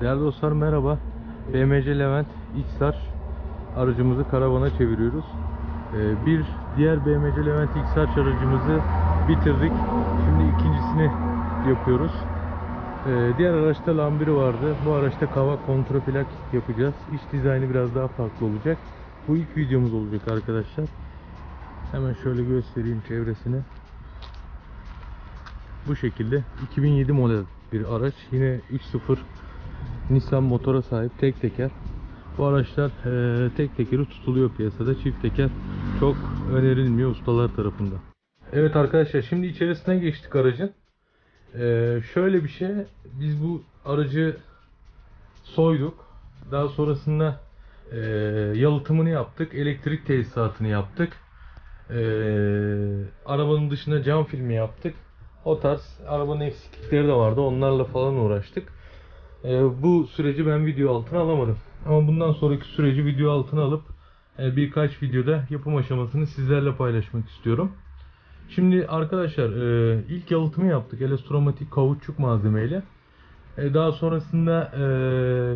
Değerli dostlar merhaba. BMC Levent XR aracımızı karavana çeviriyoruz. Ee, bir diğer BMC Levent XR aracımızı bitirdik. Şimdi ikincisini yapıyoruz. Ee, diğer araçta Lambiri vardı. Bu araçta kavak kontraplak yapacağız. İç dizaynı biraz daha farklı olacak. Bu ilk videomuz olacak arkadaşlar. Hemen şöyle göstereyim çevresini. Bu şekilde 2007 model bir araç. Yine 3.0 Nissan motora sahip tek teker. Bu araçlar eee, tek tekeri tutuluyor piyasada. Çift teker çok önerilmiyor ustalar tarafından. Evet arkadaşlar şimdi içerisine geçtik aracın. Eee, şöyle bir şey. Biz bu aracı soyduk. Daha sonrasında eee, yalıtımını yaptık. Elektrik tesisatını yaptık. Arabanın dışına cam filmi yaptık. O tarz arabanın eksiklikleri de vardı. Onlarla falan uğraştık. Ee, bu süreci ben video altına alamadım. Ama bundan sonraki süreci video altına alıp e, birkaç videoda yapım aşamasını sizlerle paylaşmak istiyorum. Şimdi arkadaşlar e, ilk yalıtımı yaptık elektromatik kauçuk malzemeyle. E, daha sonrasında e,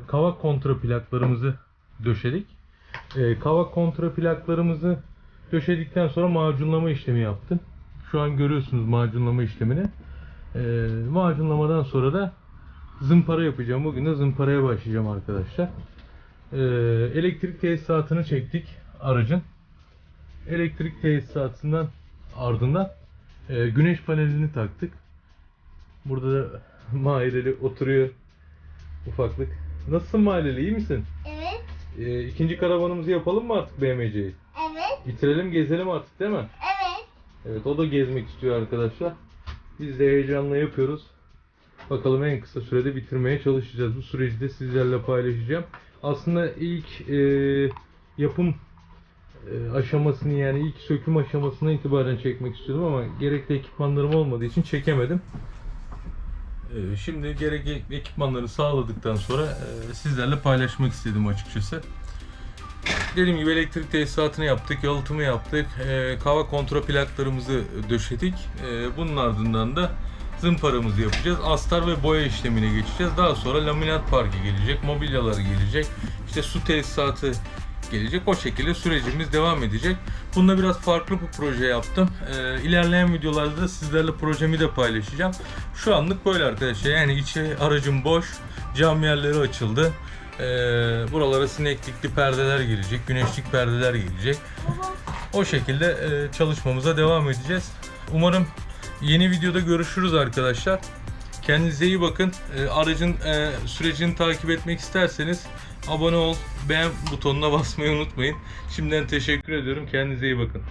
kavak kontra plaklarımızı döşedik. E, kavak kontra plaklarımızı döşedikten sonra macunlama işlemi yaptım. Şu an görüyorsunuz macunlama işlemini. E, macunlamadan sonra da zımpara yapacağım. Bugün de zımparaya başlayacağım arkadaşlar. Ee, elektrik tesisatını çektik aracın. Elektrik tesisatından ardından e, güneş panelini taktık. Burada da Mahireli oturuyor ufaklık. Nasılsın Mahireli iyi misin? Evet, Ee, ikinci karavanımızı yapalım mı artık BMC'yi? evet, Bitirelim gezelim artık değil mi? evet. Evet o da gezmek istiyor arkadaşlar. Biz de heyecanla yapıyoruz. Bakalım en kısa sürede bitirmeye çalışacağız. Bu süreci de sizlerle paylaşacağım. Aslında ilk e, yapım e, aşamasını yani ilk söküm aşamasına itibaren çekmek istiyordum ama gerekli ekipmanlarım olmadığı için çekemedim. E, şimdi gerekli ekipmanları sağladıktan sonra e, sizlerle paylaşmak istedim açıkçası. Dediğim gibi elektrik tesisatını yaptık, yalıtımı yaptık, e, kava kontra plaklarımızı döşedik. E, bunun ardından da zımparamızı yapacağız. Astar ve boya işlemine geçeceğiz. Daha sonra laminat parkı gelecek, mobilyalar gelecek, işte su tesisatı gelecek. O şekilde sürecimiz devam edecek. Bunda biraz farklı bir proje yaptım. E, ilerleyen videolarda da sizlerle projemi de paylaşacağım. Şu anlık böyle arkadaşlar. Yani içi aracım boş, cam yerleri açıldı. Ee, buralara sineklikli perdeler gelecek, güneşlik perdeler gelecek. O şekilde e, çalışmamıza devam edeceğiz. Umarım yeni videoda görüşürüz arkadaşlar. Kendinize iyi bakın. E, aracın e, sürecini takip etmek isterseniz abone ol, beğen butonuna basmayı unutmayın. Şimdiden teşekkür ediyorum. Kendinize iyi bakın.